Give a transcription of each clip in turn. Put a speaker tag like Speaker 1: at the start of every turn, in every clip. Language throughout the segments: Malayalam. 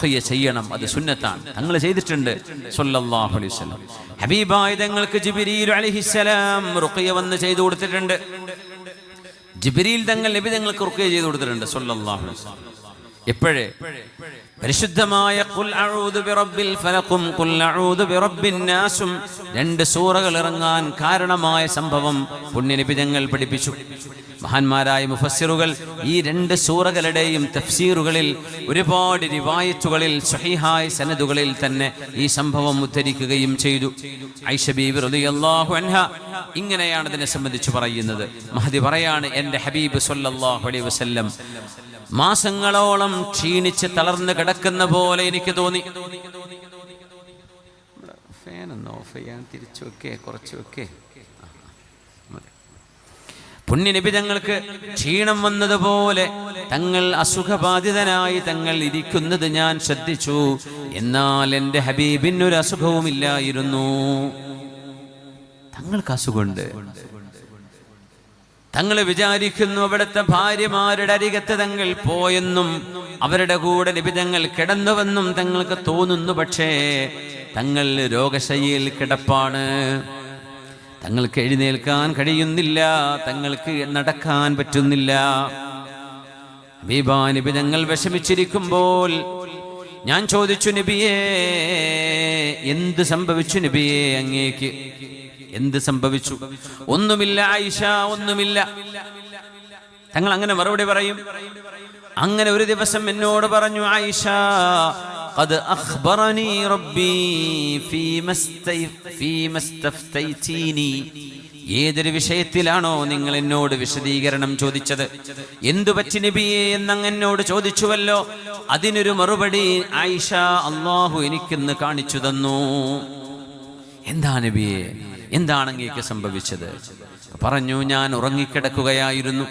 Speaker 1: റുഖിയ ചെയ്യണം. അത് സുന്നത്താണ്. തങ്ങൾ ചെയ്തിട്ടുണ്ട്. സല്ലല്ലാഹു അലൈഹി വസല്ലം. ഹബീബായ തങ്ങൾക്ക് ജിബ്രീൽ അലൈഹിസ്സലാം റുഖിയ വന്ന് ചെയ്തു കൊടുത്തിട്ടുണ്ട്. ജിബ്രീൽ തങ്ങൾ നബി തങ്ങൾക്ക് റുഖിയ ചെയ്തു കൊടുത്തിട്ടുണ്ട്. സല്ലല്ലാഹു അലൈഹി വസല്ലം. എപ്പോഴേ? പരിശുദ്ധമായ രണ്ട് സൂറകൾ ഇറങ്ങാൻ കാരണമായ സംഭവം പുണ്യനബി തങ്ങൾ പഠിപ്പിച്ചു. മഹാന്മാരായ മുഫസ്സിറുകൾ ഈ രണ്ട് സൂറകളുടെയും തഫ്സീറുകളിൽ ഒരുപാട് റിവായത്തുകളിൽ സഹിഹായ സനദുകളിൽ തന്നെ ഈ സംഭവം ഉദ്ധരിക്കുകയും ചെയ്തു. ഐഷ ബീബി റളിയല്ലാഹു അൻഹ ഇങ്ങനെയാണ് ഇതിനെ സംബന്ധിച്ച് പറയുന്നത്. മഹദി പറയാണ് എന്റെ ഹബീബ് സല്ലല്ലാഹു അലൈഹി വസല്ലം മാസങ്ങളോളം ക്ഷീണിച്ച് തളർന്നു കിടക്കുന്ന പോലെ എനിക്ക് തോന്നി. ഫാൻ ഒന്ന് ഓഫ് ചെയ്യാൻ തിരിച്ചു വെക്കേ കുറച്ചു വെക്കേ. പുണ്യനബി തങ്ങൾക്ക് ക്ഷീണം വന്നതുപോലെ തങ്ങൾ അസുഖബാധിതനായി തങ്ങൾ ഇരിക്കുന്നത് ഞാൻ ശ്രദ്ധിച്ചു. എന്നാൽ എന്റെ ഹബീബിനൊരു അസുഖവുമില്ലായിരുന്നു. തങ്ങൾക്ക് അസുഖമുണ്ട്. തങ്ങൾ വിചാരിക്കുന്നു അവിടുത്തെ ഭാര്യമാരുടെ അരികത്ത് തങ്ങൾ പോയെന്നും അവരുടെ കൂടെ നിബിതങ്ങൾ കിടന്നുവെന്നും തങ്ങൾക്ക് തോന്നുന്നു. പക്ഷേ തങ്ങൾ രോഗശൈലിയിൽ കിടപ്പാണ്. തങ്ങൾക്ക് എഴുന്നേൽക്കാൻ കഴിയുന്നില്ല തങ്ങൾക്ക് നടക്കാൻ പറ്റുന്നില്ല. നബി തങ്ങൾ വിഷമിച്ചിരിക്കുമ്പോൾ ഞാൻ ചോദിച്ചു നബിയേ എന്ത് സംഭവിച്ചു നബിയേ അങ്ങേക്ക്? എന്ത് സംഭവിച്ചു? ഒന്നുമില്ല ആയിഷ ഒന്നുമില്ല. തങ്ങൾ അങ്ങനെ മറുപടി പറയും. അങ്ങനെ ഒരു ദിവസം എന്നോട് പറഞ്ഞു ആയിഷ قد أخبرني ربي فيما استي- فيما استفتيتيني ഏതൊരു വിഷയത്തിലാണോ നിങ്ങൾ എന്നോട് വിശദീകരണം ചോദിച്ചത് എന്തു പറ്റി നബിയെ എന്നങ്ങ് എന്നോട് ചോദിച്ചുവല്ലോ അതിനൊരു മറുപടി ആയിഷ അള്ളാഹു എനിക്കിന്ന് കാണിച്ചു തന്നു എന്താ നബിയെ എന്താണ് അങ്ങേക്ക് സംഭവിച്ചത് പറഞ്ഞു ഞാൻ ഉറങ്ങിക്കിടക്കുകയായിരുന്നു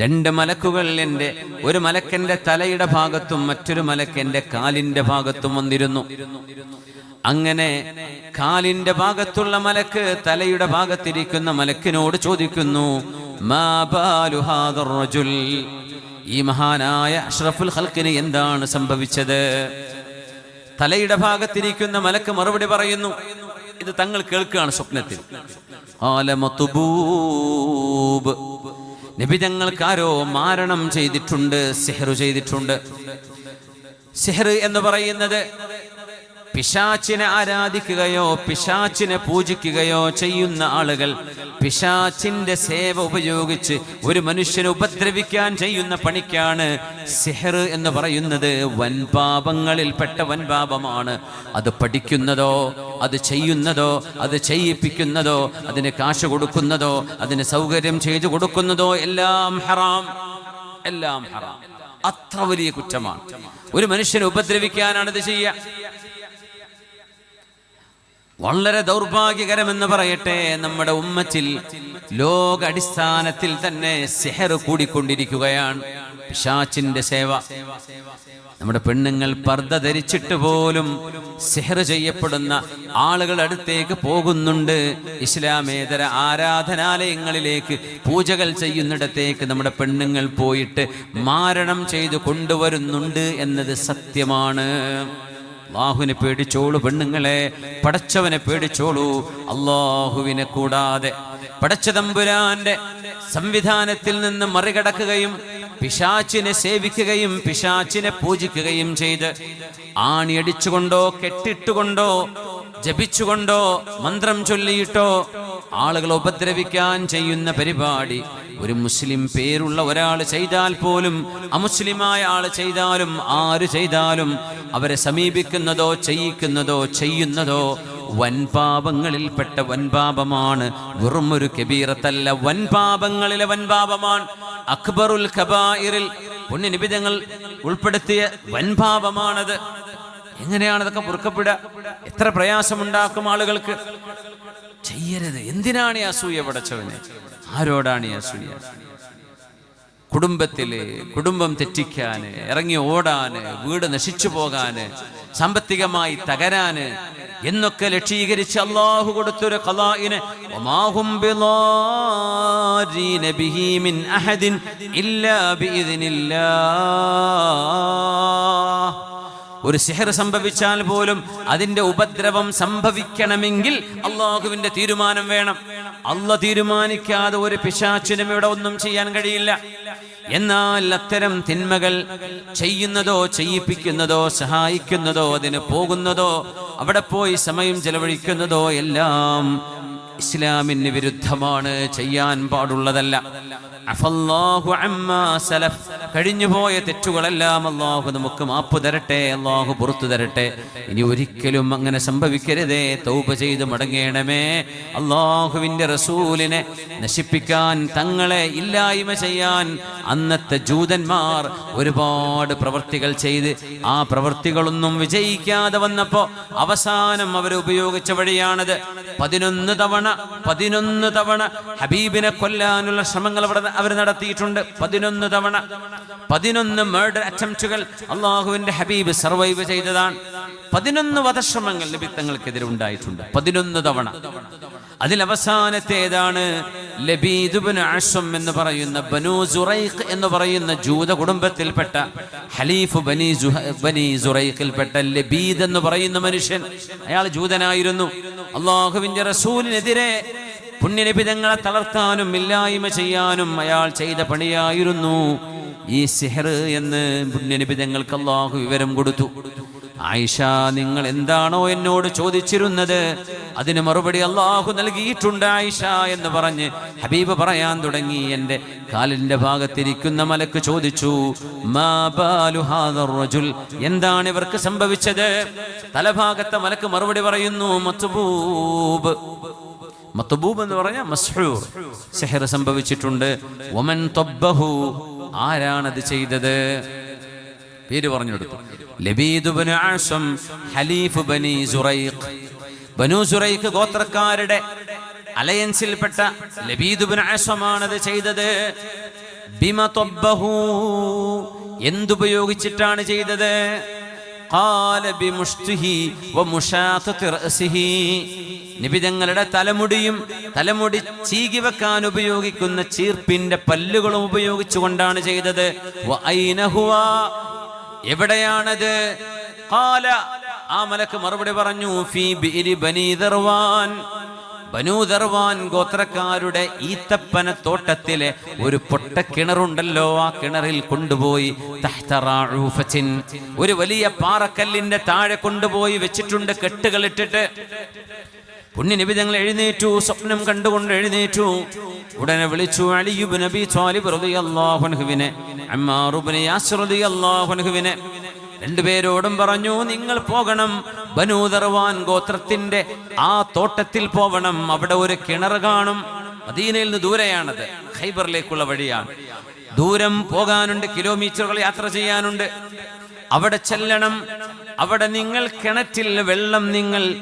Speaker 1: രണ്ട് മലക്കുകൾ എന്റെ ഒരു മലക്കന്റെ തലയുടെ ഭാഗത്തും മറ്റൊരു മലക്കെന്റെ കാലിന്റെ ഭാഗത്തും വന്നിരുന്നു. അങ്ങനെ കാലിന്റെ ഭാഗത്തുള്ള മലക്ക് തലയുടെ ഭാഗത്തിരിക്കുന്ന മലക്കിനോട് ചോദിക്കുന്നു? ഈ മഹാനായ അഷ്റഫുൽ ഹൽക്കിന് എന്താണ് സംഭവിച്ചത്? തലയുടെ ഭാഗത്തിരിക്കുന്ന മലക്ക് മറുപടി പറയുന്നു ഇത് തങ്ങൾ കേൾക്കുകയാണ് സ്വപ്നത്തിൽ. "ഖാല മത്ബൂബ്." നബി ആരോ മാരണം ചെയ്തിട്ടുണ്ട് സിഹറു ചെയ്തിട്ടുണ്ട് സിഹർ എന്ന് പറയുന്നത് പിശാച്ചിനെ ആരാധിക്കുകയോ പിശാച്ചിനെ പൂജിക്കുകയോ ചെയ്യുന്ന ആളുകൾ പിശാച്ചിന്റെ സേവ ഉപയോഗിച്ച് ഒരു മനുഷ്യനെ ഉപദ്രവിക്കാൻ ചെയ്യുന്ന പണിക്കാണ് സിഹർ എന്ന് പറയുന്നത്. വൻപാപങ്ങളിൽപ്പെട്ട വൻപാപമാണ് അത് പഠിക്കുന്നതോ അത് ചെയ്യുന്നതോ അത് ചെയ്യിപ്പിക്കുന്നതോ അതിന് കാശ് കൊടുക്കുന്നതോ അതിന് സൗകര്യം ചെയ്തു കൊടുക്കുന്നതോ എല്ലാം ഹറാം. എല്ലാം ഹറാം. അത്ര വലിയ കുറ്റമാണ്. ഒരു മനുഷ്യനെ ഉപദ്രവിക്കാനാണ് ഇത് ചെയ്യുക. വളരെ ദൗർഭാഗ്യകരമെന്ന് പറയട്ടെ നമ്മുടെ ഉമ്മച്ചിൽ ലോക അടിസ്ഥാനത്തിൽ തന്നെ സെഹർ കൂടിക്കൊണ്ടിരിക്കുകയാണ്. പിശാച്ചിന്റെ സേവ. നമ്മുടെ പെണ്ണുങ്ങൾ പർദ്ദ ധരിച്ചിട്ട് പോലും സെഹർ ചെയ്യപ്പെടുന്ന ആളുകൾ അടുത്തേക്ക് പോകുന്നുണ്ട്. ഇസ്ലാമേതര ആരാധനാലയങ്ങളിലേക്ക് പൂജകൾ ചെയ്യുന്നിടത്തേക്ക് നമ്മുടെ പെണ്ണുങ്ങൾ പോയിട്ട് മാരണം ചെയ്തു കൊണ്ടുവരുന്നുണ്ട് എന്നത് സത്യമാണ്. അള്ളാഹുവിനെ പേടിച്ചോളൂ പെണ്ണുങ്ങളെ പടച്ചവനെ പേടിച്ചോളൂ. അള്ളാഹുവിനെ കൂടാതെ പടച്ച തമ്പുരാന്റെ സംവിധാനത്തിൽ നിന്ന് മറികടക്കുകയും പിശാച്ചിനെ സേവിക്കുകയും പിശാച്ചിനെ പൂജിക്കുകയും ചെയ്ത് ആണിയടിച്ചുകൊണ്ടോ കെട്ടിട്ടുകൊണ്ടോ ജപിച്ചുകൊണ്ടോ മന്ത്രം ചൊല്ലിയിട്ടോ ആളുകളെ ഉപദ്രവിക്കാൻ ചെയ്യുന്ന പരിപാടി ഒരു മുസ്ലിം പേരുള്ള ഒരാൾ ചെയ്താൽ പോലും അമുസ്ലിമായ ആൾ ചെയ്താലും ആര് ചെയ്താലും അവരെ സമീപിക്കുന്നതോ ചെയ്യിക്കുന്നതോ ചെയ്യുന്നതോ വൻപാപങ്ങളിൽപ്പെട്ട വൻപാപമാണ് വെറും ഒരു കബീറത്തല്ല വൻപാപങ്ങളിലെ വൻപാപമാണ് അക്ബറുൽ ഖബായിറിൽ പുണ്യനിബിധങ്ങൾ ഉൾപ്പെടുത്തിയ വൻപാപമാണത് എങ്ങനെയാണ് അതൊക്കെ പൊറുക്കപ്പെടുക? എത്ര പ്രയാസമുണ്ടാക്കും ആളുകൾക്ക്? ചെയ്യരുത്. എന്തിനാണ് ഈ അസൂയ പടച്ചവന്? ആരോടാണ് ഈ അസൂയ കുടുംബത്തിൽ കുടുംബം തെറ്റിക്കാന് ഇറങ്ങി ഓടാന് വീട് നശിച്ചു പോകാന് സാമ്പത്തികമായി തകരാന് എന്നൊക്കെ ലക്ഷീകരിച്ച് അള്ളാഹു കൊടുത്തൊരു ബിഇذനില്ലാഹ് ഒരു സിഹർ സംഭവിച്ചാൽ പോലും അതിന്റെ ഉപദ്രവം സംഭവിക്കണമെങ്കിൽ അള്ളാഹുവിന്റെ തീരുമാനം വേണം. അല്ല തീരുമാനിക്കാതെ ഒരു പിശാച്ചിനും ഇവിടെ ഒന്നും ചെയ്യാൻ കഴിയില്ല. എന്നാൽ അത്തരം തിന്മകൾ ചെയ്യുന്നതോ ചെയ്യിപ്പിക്കുന്നതോ സഹായിക്കുന്നതോ അതിന് പോകുന്നതോ അവിടെ പോയി സമയം ചെലവഴിക്കുന്നതോ എല്ലാം ഇസ്ലാമിന് വിരുദ്ധമാണ് ചെയ്യാൻ പാടുള്ളതല്ല. അഫല്ലാഹു അമ്മാ സലഫ്. കഴിഞ്ഞുപോയ തെറ്റുകളെല്ലാം അള്ളാഹു നമുക്ക് മാപ്പ് തരട്ടെ അള്ളാഹു പുറത്തു തരട്ടെ. ഇനി ഒരിക്കലും അങ്ങനെ സംഭവിക്കരുതേ. തൗപ ചെയ്ത് മടങ്ങേണമേ. അള്ളാഹുവിന്റെ റസൂലിനെ നശിപ്പിക്കാൻ തങ്ങളെ ഇല്ലായ്മ ചെയ്യാൻ അന്നത്തെ ജൂതന്മാർ ഒരുപാട് പ്രവർത്തികൾ ചെയ്ത് ആ പ്രവർത്തികളൊന്നും വിജയിക്കാതെ വന്നപ്പോ അവസാനം അവർ ഉപയോഗിച്ച വഴിയാണത്. പതിനൊന്ന് തവണ പതിനൊന്ന് തവണ ഹബീബിനെ കൊല്ലാനുള്ള ശ്രമങ്ങൾ അവിടെ അവർ നടത്തിയിട്ടുണ്ട്. പതിനൊന്ന് തവണ. പതിനൊന്ന് മേർഡർ അറ്റംപ്റ്റുകൾ അള്ളാഹുവിന്റെ ഹബീബ് സർവൈവ് ചെയ്തതാണ്. പതിനൊന്ന് വധശ്രമങ്ങൾ ലഭിത്തങ്ങൾക്കെതിരെ ഉണ്ടായിട്ടുണ്ട്. പതിനൊന്ന് തവണ. അതിൽ അവസാനത്തേതാണ് ലബീദുബിന് ആഷം എന്ന് പറയുന്ന ബനു സുറൈഖ് എന്ന് പറയുന്ന ജൂത കുടുംബത്തിൽപ്പെട്ട ഹലീഫ് ബനി ബനി സുറൈഖിൽപ്പെട്ട ലബീദ് എന്ന് പറയുന്ന മനുഷ്യൻ. അയാൾ ജൂതനായിരുന്നു. അള്ളാഹുവിന്റെ റസൂലിനെതിരെ പുണ്യനിബിതങ്ങളെ തളർത്താനും ഇല്ലായ്മ ചെയ്യാനും അയാൾ ചെയ്ത പണിയായിരുന്നു. ഈ സിഹർ എന്ന് പുണ്യനിബിതങ്ങൾക്ക് അള്ളാഹു വിവരം കൊടുത്തു. ആയിഷ നിങ്ങൾ എന്താണോ എന്നോട് ചോദിച്ചിരുന്നത്? അതിന് മറുപടി അള്ളാഹു നൽകിയിട്ടുണ്ട് ആയിഷ എന്ന് പറഞ്ഞ് ഹബീബ് പറയാൻ തുടങ്ങി. എന്റെ കാലിന്റെ ഭാഗത്തിരിക്കുന്ന മലക്ക് ചോദിച്ചു? എന്താണ് ഇവർക്ക് സംഭവിച്ചത്? തലഭാഗത്തെ മലക്ക് മറുപടി പറയുന്നു മത്തുബൂബ്. മത്തുബൂബ് എന്ന് പറഞ്ഞ മസ്ഹൂർ. സെഹർ സംഭവിച്ചിട്ടുണ്ട്. ഒമൻ തൊബ്ബഹു. ആരാണത് ചെയ്തത്? പേര് പറഞ്ഞെടുത്തു. ലബീദുബിന് ആഷം ഹലീഫ് ബനി സുറൈഖ്. ബനു സുറൈഖ് ഗോത്രക്കാരുടെ അലയൻസിൽപ്പെട്ട ലബീദുബിന് ആഷമാണത് ചെയ്തത്. ബിമ തൊബ്ബഹു എന്തുപയോഗിച്ചിട്ടാണ് ചെയ്തത്? നിബിതങ്ങളുടെ തലമുടിയും തലമുടി ചീകി വെക്കാൻ ഉപയോഗിക്കുന്ന ചീർപ്പിന്റെ പല്ലുകളും ഉപയോഗിച്ചുകൊണ്ടാണ് ചെയ്തത്. എവിടെയാണത്? കാല ആ മലക്ക് മറുപടി പറഞ്ഞു ഫീ ദർവാൻ. ഗോത്രക്കാരുടെ ഈത്തപ്പന തോട്ടത്തിലെ ഒരു പൊട്ട കിണറുണ്ടല്ലോ ആ കിണറിൽ കൊണ്ടുപോയി. ഒരു വലിയ പാറക്കല്ലിന്റെ താഴെ കൊണ്ടുപോയി വെച്ചിട്ടുണ്ട് കെട്ടുകൾ ഇട്ടിട്ട്. പുണ്യനബി ഞങ്ങൾ എഴുന്നേറ്റു സ്വപ്നം കണ്ടുകൊണ്ട് എഴുന്നേറ്റു. ഉടനെ വിളിച്ചു അലിയുബ് നബി ത്വാലിബ് റളിയല്ലാഹു അൻഹുവിനെ അമ്മാർ ഇബ്നു റളിയല്ലാഹു അൻഹുവിനെ. രണ്ടുപേരോടും പറഞ്ഞു നിങ്ങൾ പോകണം ബനൂദർവാൻ ഗോത്രത്തിന്റെ ആ തോട്ടത്തിൽ പോവണം. അവിടെ ഒരു കിണർ കാണും. മദീനയിൽ നിന്ന് ദൂരെയാണത്. ഖൈബറിലേക്കുള്ള വഴിയാണ്. ദൂരം പോകാനുണ്ട് കിലോമീറ്ററുകൾ യാത്ര ചെയ്യാനുണ്ട്. അവിടെ ചെല്ലണം. അവിടെ നിങ്ങൾ കിണറ്റിൽ വെള്ളം നിങ്ങൾ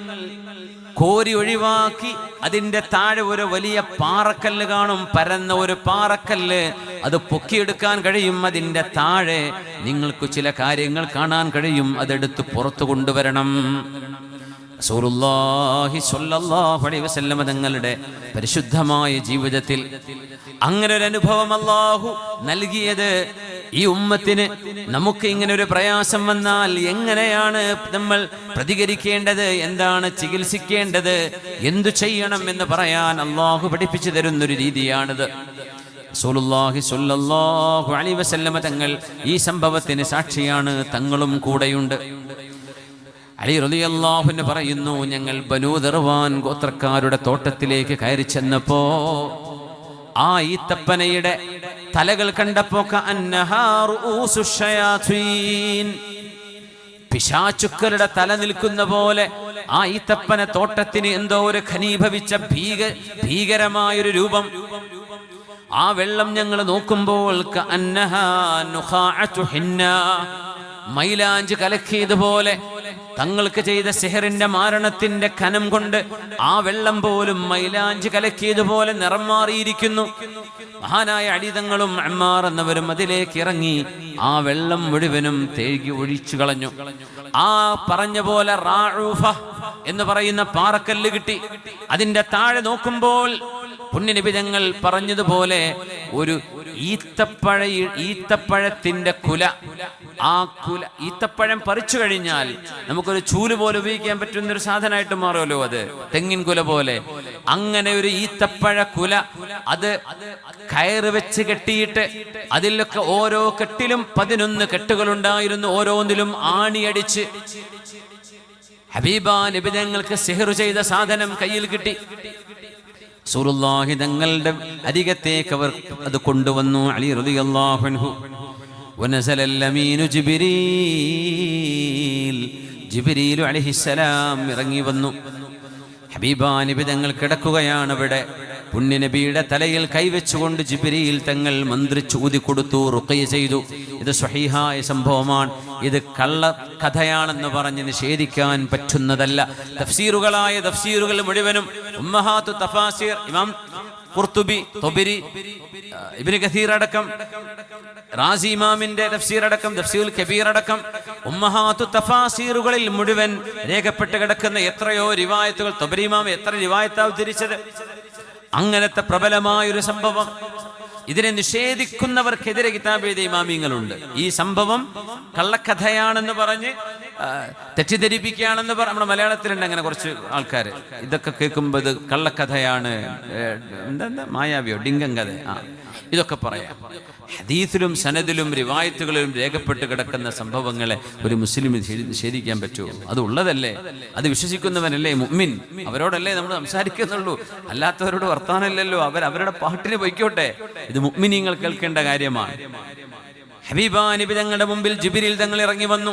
Speaker 1: കോരി ഒഴിവാക്കി അതിന്റെ താഴെ ഒരു വലിയ പാറക്കല്ല് കാണും. പരന്ന ഒരു പാറക്കല്ല്. അത് പൊക്കിയെടുക്കാൻ കഴിയും. അതിന്റെ താഴെ നിങ്ങൾക്ക് ചില കാര്യങ്ങൾ കാണാൻ കഴിയും. അതെടുത്ത് പുറത്തു കൊണ്ടുവരണം. വസല്ലമ തങ്ങളുടെ പരിശുദ്ധമായ ജീവിതത്തിൽ അങ്ങനെ ഒരു അനുഭവം അല്ലാഹു നൽകിയത്. ഈ ഉമ്മത്തിന് നമുക്ക് ഇങ്ങനെ ഒരു പ്രയാസം വന്നാൽ എങ്ങനെയാണ് നമ്മൾ പ്രതികരിക്കേണ്ടത്? എന്താണ് ചികിത്സിക്കേണ്ടത്? എന്തു ചെയ്യണം എന്ന് പറയാൻ അള്ളാഹു പഠിപ്പിച്ചു തരുന്നൊരു രീതിയാണിത്. റസൂലുള്ളാഹി സ്വല്ലല്ലാഹു അലൈഹി വസല്ലമ തങ്ങൾ ഈ സംഭവത്തിന് സാക്ഷിയാണ്. തങ്ങളും കൂടെയുണ്ട്. അലി റളിയല്ലാഹുവിന് പറയുന്നു ഞങ്ങൾ ബനൂ ദർവാൻ ഗോത്രക്കാരുടെ തോട്ടത്തിലേക്ക് കയറി ചെന്നപ്പോ ആ ഈത്തപ്പനയുടെ തലകൾ കണ്ടപ്പോ പിശാചുക്കളുടെ തല നിൽക്കുന്ന പോലെ ആ ഈത്തപ്പന തോട്ടത്തിന് എന്തോ ഒരു ഖനീഭവിച്ച ഭീക ഭീകരമായൊരു രൂപം ആ വെള്ളം ഞങ്ങൾ നോക്കുമ്പോൾ. മൈലാഞ്ച് കലക്കിയതുപോലെ തങ്ങൾക്ക് ചെയ്ത സെഹറിന്റെ മാരണത്തിന്റെ കനം കൊണ്ട് ആ വെള്ളം പോലും മൈലാഞ്ച് കലക്കിയതുപോലെ നിറം മാറിയിരിക്കുന്നു. മഹാനായ അടിതങ്ങളും അമ്മാർ എന്നവരും അതിലേക്ക് ഇറങ്ങി ആ വെള്ളം മുഴുവനും തേകി ഒഴിച്ചു കളഞ്ഞു. ആ പറഞ്ഞ പോലെ എന്ന് പറയുന്ന പാറക്കല്ല് കിട്ടി. അതിന്റെ താഴെ നോക്കുമ്പോൾ പുണ്യനിബിതങ്ങൾ പറഞ്ഞതുപോലെ ഒരു ഈത്തപ്പഴ ഈത്തപ്പഴത്തിന്റെ കുല. ആ കുല ഈത്തപ്പഴം പറിച്ചു കഴിഞ്ഞാൽ നമുക്കൊരു ചൂൽ പോലെ ഉപയോഗിക്കാൻ പറ്റുന്ന ഒരു സാധനമായിട്ട് മാറുമല്ലോ അത്. തെങ്ങിൻ കുല പോലെ. അങ്ങനെ ഒരു ഈത്തപ്പഴ കുല അത് കയറ് വെച്ച് കെട്ടിയിട്ട് അതിലൊക്കെ ഓരോ കെട്ടിലും പതിനൊന്ന് കെട്ടുകളുണ്ടായിരുന്നു. ഓരോന്നിലും ആണിയടിച്ച് ഹബീബ നിബിതങ്ങൾക്ക് സിഹർ ചെയ്ത സാധനം കയ്യിൽ കിട്ടി. റസൂലുള്ളാഹി തങ്ങളുടെ അരികത്തേക്ക് അവർ അത് കൊണ്ടുവന്നു. അലി റളിയല്ലാഹു അൻഹു. വനസല അല്ലമീനു ജിബ്രീൽ. ജിബ്രീലു അലൈഹിസ്സലാം ഇറങ്ങി വന്നു. ഹബീബാനിബി തങ്ങൾ കിടക്കുകയാണ് അവിടെ. പുണ്യനബിയുടെ തലയിൽ കൈവച്ചുകൊണ്ട് ജിബിരിയിൽ തങ്ങൾ മന്ത്രിച്ച് ഊതിക്കൊടുത്തു റുക്കയ ചെയ്തു. ഇത് സ്വഹീഹായ സംഭവമാണ്. ഇത് കള്ള കഥയാണെന്ന് പറഞ്ഞ് നിഷേധിക്കാൻ പറ്റുന്നതല്ല. തഫ്സീറുകളായ തഫ്സീറുകൾ മുഴുവനും ഉമ്മഹാത്തു തഫാസീർ ഇമാം ഖുർത്തുബി തൊബിരി ഇബിന് കഥീർ അടക്കം റാസി ഇമാമിന്റെ തഫ്സീർ അടക്കം തഫ്സീൽ കബീർ അടക്കം ഉമ്മഹാത്തു തഫാസീറുകളിൽ മുഴുവൻ രേഖപ്പെട്ട് കിടക്കുന്ന എത്രയോ റിവായത്തുകൾ തൊബരി ഇമാം എത്ര റിവായത്താ തിരിച്ചത് അങ്ങനത്തെ പ്രബലമായൊരു സംഭവം ഇതിനെ നിഷേധിക്കുന്നവർക്കെതിരെ കിതാബ് എഴുതിയ ഇമാമിങ്ങളുണ്ട് ഈ സംഭവം കള്ളക്കഥയാണെന്ന് പറഞ്ഞ് തെറ്റിദ്ധരിപ്പിക്കുകയാണെന്ന് പറ നമ്മുടെ മലയാളത്തിലുണ്ട് അങ്ങനെ കുറച്ച് ആൾക്കാർ ഇതൊക്കെ കേൾക്കുമ്പോൾ ഇത് കള്ളക്കഥയാണ്. എന്താ മായാവിയോ? ഡിങ്കം കഥ. ആ ഇതൊക്കെ പറയാം. ഹദീസിലും സനദിലും റിവായത്തുകളിലും രേഖപ്പെട്ട് കിടക്കുന്ന സംഭവങ്ങളെ ഒരു മുസ്ലിം നിഷേധിക്കാൻ പറ്റുമോ അത് ഉള്ളതല്ലേ? അത് വിശ്വസിക്കുന്നവനല്ലേ മുമ്മിൻ അവരോടല്ലേ നമ്മൾ സംസാരിക്കുന്നുള്ളൂ. അല്ലാത്തവരോട് വർത്താനല്ലല്ലോ. അവർ അവരുടെ പാട്ടിന് പൊയ്ക്കോട്ടെ. ഇത് മുഅ്മിനീങ്ങൾ കേൾക്കേണ്ട കാര്യമാണ്. ഹബീബാനിബി തങ്ങളുടെ മുമ്പിൽ ജിബിരിൽ തങ്ങൾ ഇറങ്ങി വന്നു.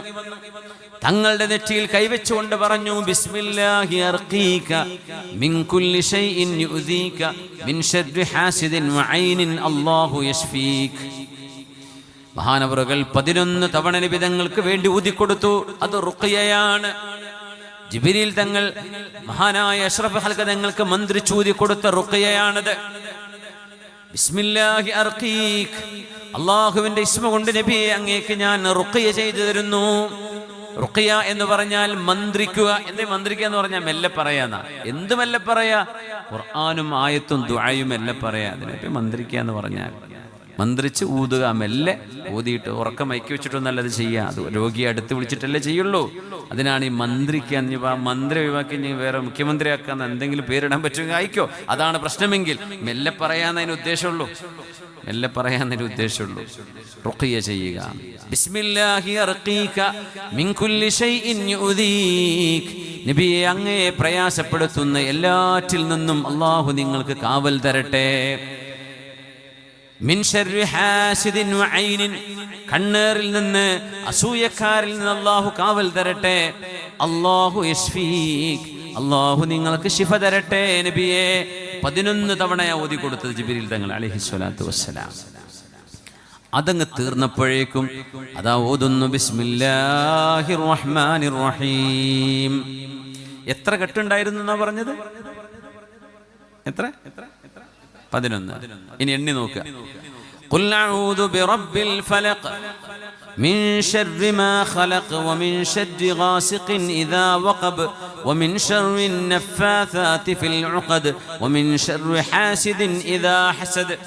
Speaker 1: തങ്ങളുടെ നെറ്റിയിൽ കൈവച്ചുകൊണ്ട് പറഞ്ഞു ബിസ്മില്ലാഹി അർഖീക മിൻ കുല്ലി മിൻ ഹാസിദിൻ വഐനിൻ അല്ലാഹു യശ്ഫീക. മഹാനവറുകൾ പതിനൊന്ന് തവണ നിബിതങ്ങൾക്ക് വേണ്ടി ഊതിക്കൊടുത്തു അത് റുഖിയയാണ്. ജിബിരിൽ തങ്ങൾ മഹാനായ അഷ്റഫ് ഹൽക തങ്ങൾക്ക് മന്ത്രിച്ചൂതി കൊടുത്ത റുഖിയയാണത്. ബിസ്മില്ലാഹി അള്ളാഹുവിന്റെ ഇസ്മ കൊണ്ട് നബിയെ അങ്ങേക്ക് ഞാൻ റുഖിയ ചെയ്തു തരുന്നു. റുഖിയ എന്ന് പറഞ്ഞാൽ മന്ത്രിക്കുക. എന്ത് മന്ത്രിക്കുക എന്ന് പറഞ്ഞാൽ മെല്ലെ പറയാന്ന എന്ത് മെല്ലെ പറയാ? ഖുർആാനും ആയത്തും ദുആയും മെല്ലെ പറയാ. അതിനെ മന്ത്രിക്കുക എന്ന് പറഞ്ഞാൽ മന്ത്രിച്ച് ഊതുക മെല്ലെ ഊതിയിട്ട് ഉറക്കം മയക്കി വെച്ചിട്ടൊന്നല്ല അത് ചെയ്യുക അത് രോഗിയെ അടുത്ത് വിളിച്ചിട്ടല്ലേ ചെയ്യുള്ളൂ. അതിനാണ് ഈ മന്ത്രിക്കുക ഇനിയിപ്പോൾ ആ മന്ത്രി ഒഴിവാക്കി ഇനി വേറെ മുഖ്യമന്ത്രിയാക്കാൻ എന്തെങ്കിലും പേരിടാൻ പറ്റുമെങ്കിൽ അയക്കോ അതാണ് പ്രശ്നമെങ്കിൽ മെല്ലെ പറയാന്നതിന് ഉദ്ദേശമുള്ളൂ. മെല്ലെ ഒരു ഉദ്ദേശമുള്ളൂ. റുഖിയ ചെയ്യുക. നബിയെ അങ്ങയെ പ്രയാസപ്പെടുത്തുന്ന എല്ലാറ്റിൽ നിന്നും അള്ളാഹു നിങ്ങൾക്ക് കാവൽ തരട്ടെ. കണ്ണേറിൽ നിന്ന് അസൂയക്കാരിൽ നിന്ന് അള്ളാഹു കാവൽ തരട്ടെ. അള്ളാഹു യശ്ഫീക് അള്ളാഹു നിങ്ങൾക്ക് ശിഫ തരട്ടെ നബിയെ. പതിനൊന്ന് തവണ ഓതി കൊടുത്തത് ജിബിരിൽ തങ്ങൾ അലഹി സ്വലാത്തു വസ്സലാം. അതങ്ങ് തീർന്നപ്പോഴേക്കും അതാ ഓതുന്നു ബിസ്മില്ലാഹിർ റഹ്മാനിർ റഹീം. എത്ര കെട്ടുണ്ടായിരുന്നു എന്നാ പറഞ്ഞത്? എത്ര? പതിനൊന്ന്. ഇനി എണ്ണി നോക്കുക. قل أعوذ برب الفلق من شر ما خلق ومن شر غاسق إذا وقب ومن شر النفاثات في العقد ومن شر حاسد إذا حسد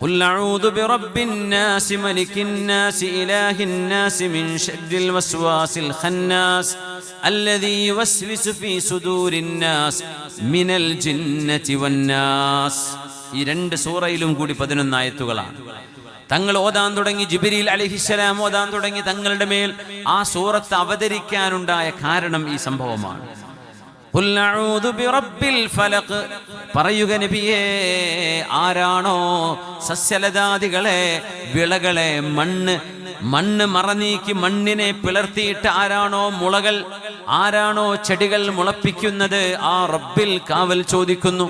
Speaker 1: قل أعوذ برب الناس ملك الناس إله الناس من شر الوسواس الخناس الذي يوسوس في صدور الناس من الجنة والناس ഈ രണ്ട് സൂറയിലും കൂടി പതിനൊന്നായത്തുകളാണ് തങ്ങൾ ഓതാൻ തുടങ്ങി ജിബിരിൽ അലഹിസ്സലാം ഓതാൻ തുടങ്ങി തങ്ങളുടെ മേൽ ആ സൂറത്ത് അവതരിക്കാനുണ്ടായ കാരണം ഈ സംഭവമാണ്. പറയുക നബിയേ ആരാണോ സസ്യലതാദികളെ വിളകളെ മണ്ണ് മണ്ണ് മറനീക്കി മണ്ണിനെ പിളർത്തിയിട്ട് ആരാണോ മുളകൾ ആരാണോ ചെടികൾ മുളപ്പിക്കുന്നത് ആ റബ്ബിൽ കാവൽ ചോദിക്കുന്നു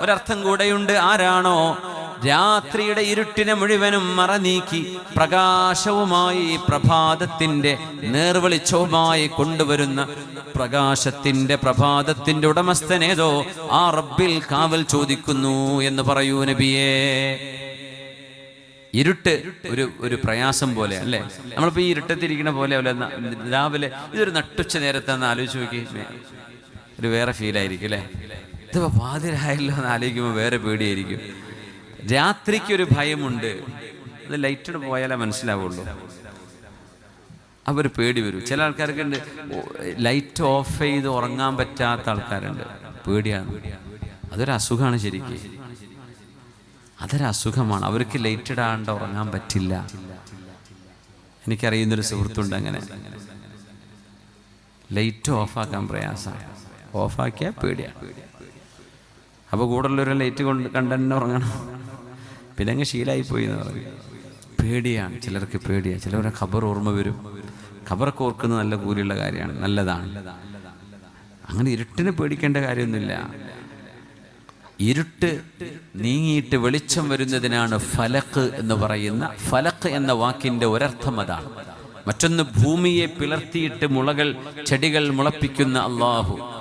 Speaker 1: ഒരർത്ഥം കൂടെയുണ്ട്. ആരാണോ രാത്രിയുടെ ഇരുട്ടിനെ മുഴുവനും മറ മറനീക്കി പ്രകാശവുമായി പ്രഭാതത്തിന്റെ നേർവെളിച്ചവുമായി കൊണ്ടുവരുന്ന പ്രകാശത്തിന്റെ പ്രഭാതത്തിന്റെ ഉടമസ്ഥനേതോ ആ റബ്ബിൽ കാവൽ ചോദിക്കുന്നു എന്ന് പറയൂ നബിയേ. ഇരുട്ട് ഒരു ഒരു പ്രയാസം പോലെ അല്ലേ? നമ്മളിപ്പോ ഈ ഇരുട്ടത്തിരിക്കുന്ന പോലെ രാവിലെ ഇതൊരു നട്ടുച്ച നേരത്തെ ആലോചിച്ച് നോക്കി ഒരു വേറെ ഫീലായിരിക്കും അല്ലേ? ഇതിപ്പോൾ പാതിരായല്ലോ എന്ന് ആലോചിക്കുമ്പോൾ വേറെ പേടിയായിരിക്കും. രാത്രിക്കൊരു ഭയമുണ്ട്. അത് ലൈറ്റഡ് പോയാലേ മനസ്സിലാവുള്ളൂ. അവർ പേടി വരും. ചില ആൾക്കാർക്ക് ഉണ്ട് ലൈറ്റ് ഓഫ് ചെയ്ത് ഉറങ്ങാൻ പറ്റാത്ത ആൾക്കാരുണ്ട്. പേടിയാണ്. അതൊരു അസുഖമാണ് ശരിക്കും. അതൊരു അസുഖമാണ്. അവർക്ക് ലൈറ്റ് ഇടാണ്ട് ഉറങ്ങാൻ പറ്റില്ല. എനിക്കറിയുന്നൊരു സുഹൃത്തുണ്ട് അങ്ങനെ. ലൈറ്റ് ഓഫാക്കാൻ പ്രയാസമാണ്. ഓഫാക്കിയാൽ പേടിയാണ് അപ്പോൾ കൂടുതലൊരു ലൈറ്റ് കൊണ്ട് കണ്ടെന്നെ ഉറങ്ങണം. പിന്നെ അങ്ങ് ശീലായിപ്പോയി പോയി എന്ന് പറയും. പേടിയാണ്. ചിലർക്ക് പേടിയാണ് ചിലവരെ ഖബർ ഓർമ്മ വരും. ഖബറൊക്കെ ഓർക്കുന്നത് നല്ല കൂലിയുള്ള കാര്യമാണ്. നല്ലതാണ്. അങ്ങനെ ഇരുട്ടിനെ പേടിക്കേണ്ട കാര്യമൊന്നുമില്ല. ഇരുട്ട് നീങ്ങിയിട്ട് വെളിച്ചം വരുന്നതിനാണ് ഫലക്ക് എന്ന് പറയുന്ന ഫലക്ക് എന്ന വാക്കിന്റെ ഒരർത്ഥം അതാണ്. മറ്റൊന്ന് ഭൂമിയെ പിളർത്തിയിട്ട് മുളകൾ ചെടികൾ മുളപ്പിക്കുന്ന അള്ളാഹു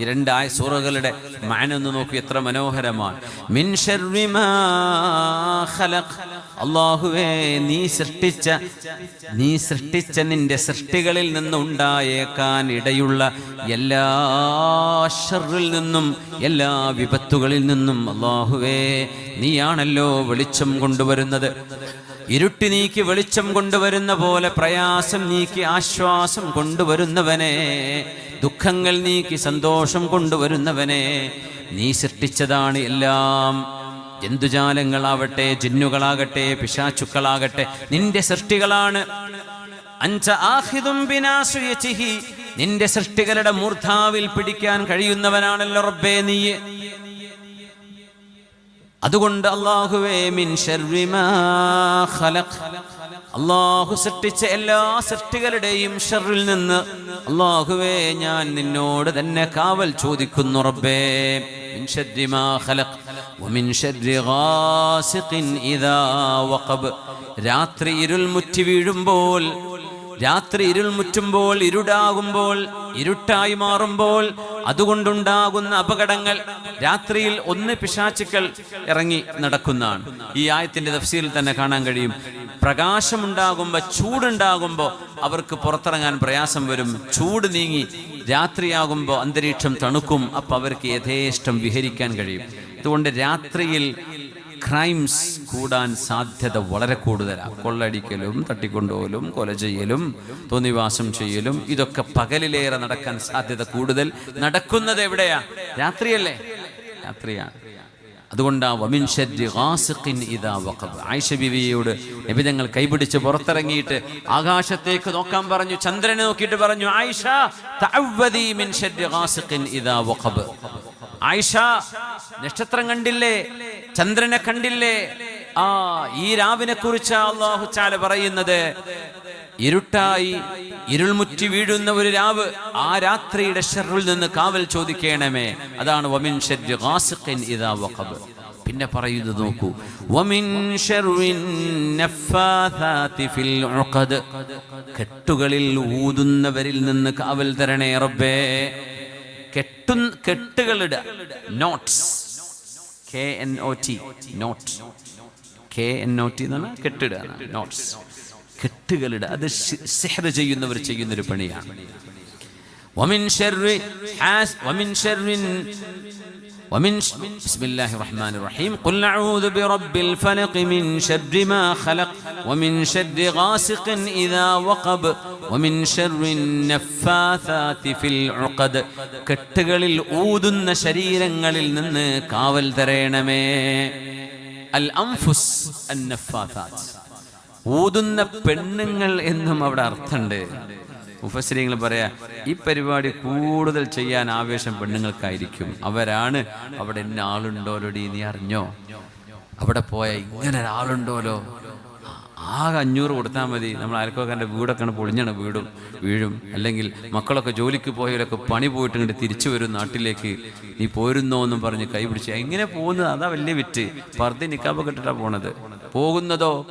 Speaker 1: രണ്ടായ സൂറകളുടെ മാനൊന്ന് നോക്കി എത്ര മനോഹരമാണ്. മിൻ അള്ളാഹുവേ നീ സൃഷ്ടിച്ച നീ സൃഷ്ടിച്ച നിന്റെ സൃഷ്ടികളിൽ നിന്നുണ്ടായേക്കാൻ ഇടയുള്ള എല്ലാ ഷറിൽ നിന്നും എല്ലാ വിപത്തുകളിൽ നിന്നും അള്ളാഹുവേ നീയാണല്ലോ വെളിച്ചം കൊണ്ടുവരുന്നത്. ഇരുട്ടി നീക്കി വെളിച്ചം കൊണ്ടുവരുന്ന പോലെ പ്രയാസം നീക്കി ആശ്വാസം കൊണ്ടുവരുന്നവനെ ദുഃഖങ്ങൾ നീക്കി സന്തോഷം കൊണ്ടുവരുന്നവനെ നീ സൃഷ്ടിച്ചതാണ് എല്ലാം. ജന്തുജാലങ്ങളാവട്ടെ ജിന്നുകളാകട്ടെ പിശാച്ചുക്കളാകട്ടെ നിന്റെ സൃഷ്ടികളാണ്. നിന്റെ സൃഷ്ടികളുടെ മൂർധാവിൽ പിടിക്കാൻ കഴിയുന്നവനാണല്ലോ റബ്ബേ നീയെ. അതുകൊണ്ട് അള്ളാഹുവേ മിൻ അള്ളാഹു സൃഷ്ടിച്ച എല്ലാ സൃഷ്ടികളുടെയും ഷറിൽ നിന്ന് അള്ളാഹുവേ ഞാൻ നിന്നോട് തന്നെ കാവൽ ചോദിക്കുന്നു റബ്ബേ. മിൻ ഖലഖ്. വമിൻ ഗാസിഖിൻ ഇദാ വഖബ്. രാത്രി ഇരുൾ മുറ്റി വീഴുമ്പോൾ രാത്രി ഇരുൾ മുറ്റുമ്പോൾ ഇരുടാകുമ്പോൾ ഇരുട്ടായി മാറുമ്പോൾ അതുകൊണ്ടുണ്ടാകുന്ന അപകടങ്ങൾ രാത്രിയിൽ ഒന്ന് പിശാച്ചുക്കൾ ഇറങ്ങി നടക്കുന്നതാണ്. ഈ ആയത്തിന്റെ തഫ്സീലിൽ തന്നെ കാണാൻ കഴിയും. പ്രകാശമുണ്ടാകുമ്പോൾ ചൂടുണ്ടാകുമ്പോൾ അവർക്ക് പുറത്തിറങ്ങാൻ പ്രയാസം വരും. ചൂട് നീങ്ങി രാത്രിയാകുമ്പോൾ അന്തരീക്ഷം തണുക്കും. അപ്പം അവർക്ക് യഥേഷ്ടം വിഹരിക്കാൻ കഴിയും. അതുകൊണ്ട് രാത്രിയിൽ ക്രൈംസ് കൂടാൻ സാധ്യത വളരെ കൂടുതലാണ് കൊള്ളടിക്കലും തട്ടിക്കൊണ്ടുപോകലും കൊല ചെയ്യലും തോന്നിവാസം ചെയ്യലും ഇതൊക്കെ പകലിലേറെ നടക്കാൻ സാധ്യത കൂടുതൽ. നടക്കുന്നത് എവിടെയാ? രാത്രിയല്ലേ? രാത്രിയാണ് അതുകൊണ്ട് ആ വമിൻ ഇദാ വഖബ്. ആയിഷ ബിവിയോട് നബിതങ്ങൾ കൈപിടിച്ച് പുറത്തിറങ്ങിയിട്ട് ആകാശത്തേക്ക് നോക്കാൻ പറഞ്ഞു ചന്ദ്രനെ നോക്കിയിട്ട് പറഞ്ഞു ആയിഷ മിൻ ഇദാ വഖബ്. ആയിഷ നക്ഷത്രം കണ്ടില്ലേ? ചന്ദ്രനെ കണ്ടില്ലേ? ആ ഈ രാവിനെ കുറിച്ച് അള്ളാഹു ചാല പറയുന്നത്. ഇരുട്ടായി ഇരുൾമുറ്റി വീഴുന്ന ഒരു രാവ് ആ രാത്രിയുടെ ഷെറിൽ നിന്ന് കാവൽ ചോദിക്കണമേ. അതാണ് വമിൻ ഇദാ വഖബ്. പിന്നെ പറയുന്നത് നോക്കൂ. വമിൻ ഫിൽ ഉഖദ്. കെട്ടുകളിൽ ഊതുന്നവരിൽ നിന്ന് കാവൽ തരണേ റബ്ബേ. കെട്ടു കെട്ടുകളുടെ notes K N O T knot K N O T എന്ന് പറഞ്ഞാൽ കെട്ടിടുക നോട്ട്സ് കെട്ടുകളുടെ അത് സിഹർ ചെയ്യുന്നവർ ചെയ്യുന്നൊരു പണിയാണ് ومن شر حاس ومن شر ومن ش... بسم الله الرحمن الرحيم قل أعوذ برب الفلق من شر ما خلق ومن شر غاسق إذا وقب ومن شر النفاثات في العقد. കെട്ടുകളിൽ ഊതുന്ന ശരീരങ്ങളിൽ നിന്ന് കാവൽ തരേണമേ. അൽ അംഫുസ് ഊതുന്ന പെണ്ണുങ്ങൾ എന്നും അവിടെ അർത്ഥമുണ്ട്. മുഫസ്ലിങ്ങൾ പറയാ ഈ പരിപാടി കൂടുതൽ ചെയ്യാൻ ആവേശം പെണ്ണുങ്ങൾക്കായിരിക്കും. അവരാണ് അവിടെ എന്നെ ആളുണ്ടോലോടി നീ അറിഞ്ഞോ? അവിടെ പോയ ഇങ്ങനെ ഒരാളുണ്ടോലോ? ആകെ അഞ്ഞൂറ് കൊടുത്താൽ മതി. നമ്മൾ അയൽക്കാരന്റെ വീടൊക്കെ പൊളിഞ്ഞാണ് വീടും വീഴും. അല്ലെങ്കിൽ മക്കളൊക്കെ ജോലിക്ക് പോയവരൊക്കെ പണി പോയിട്ട് ഇങ്ങനെ തിരിച്ചു വരും നാട്ടിലേക്ക്. നീ പോരുന്നോ എന്നും പറഞ്ഞ് കൈപിടിച്ച് എങ്ങനെ പോകുന്നത്? അതാ വലിയ വിറ്റ്. പർദ്ദ നിക്കാബ് കെട്ടിട്ടാ പോണത്. പോകുന്നതോ?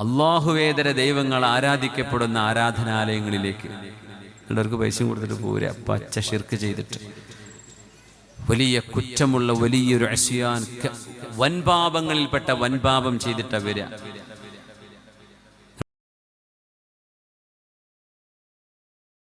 Speaker 1: അള്ളാഹുവേതര ദൈവങ്ങൾ ആരാധിക്കപ്പെടുന്ന ആരാധനാലയങ്ങളിലേക്ക്. എല്ലാവർക്കും പൈസയും കൊടുത്തിട്ട് പോരാ. പച്ച ഷിർക്ക് ചെയ്തിട്ട്. വലിയ കുറ്റമുള്ള വലിയൊരു അസിയാൻ വൻപാപങ്ങളിൽപ്പെട്ട വൻപാപം ചെയ്തിട്ട് വരിക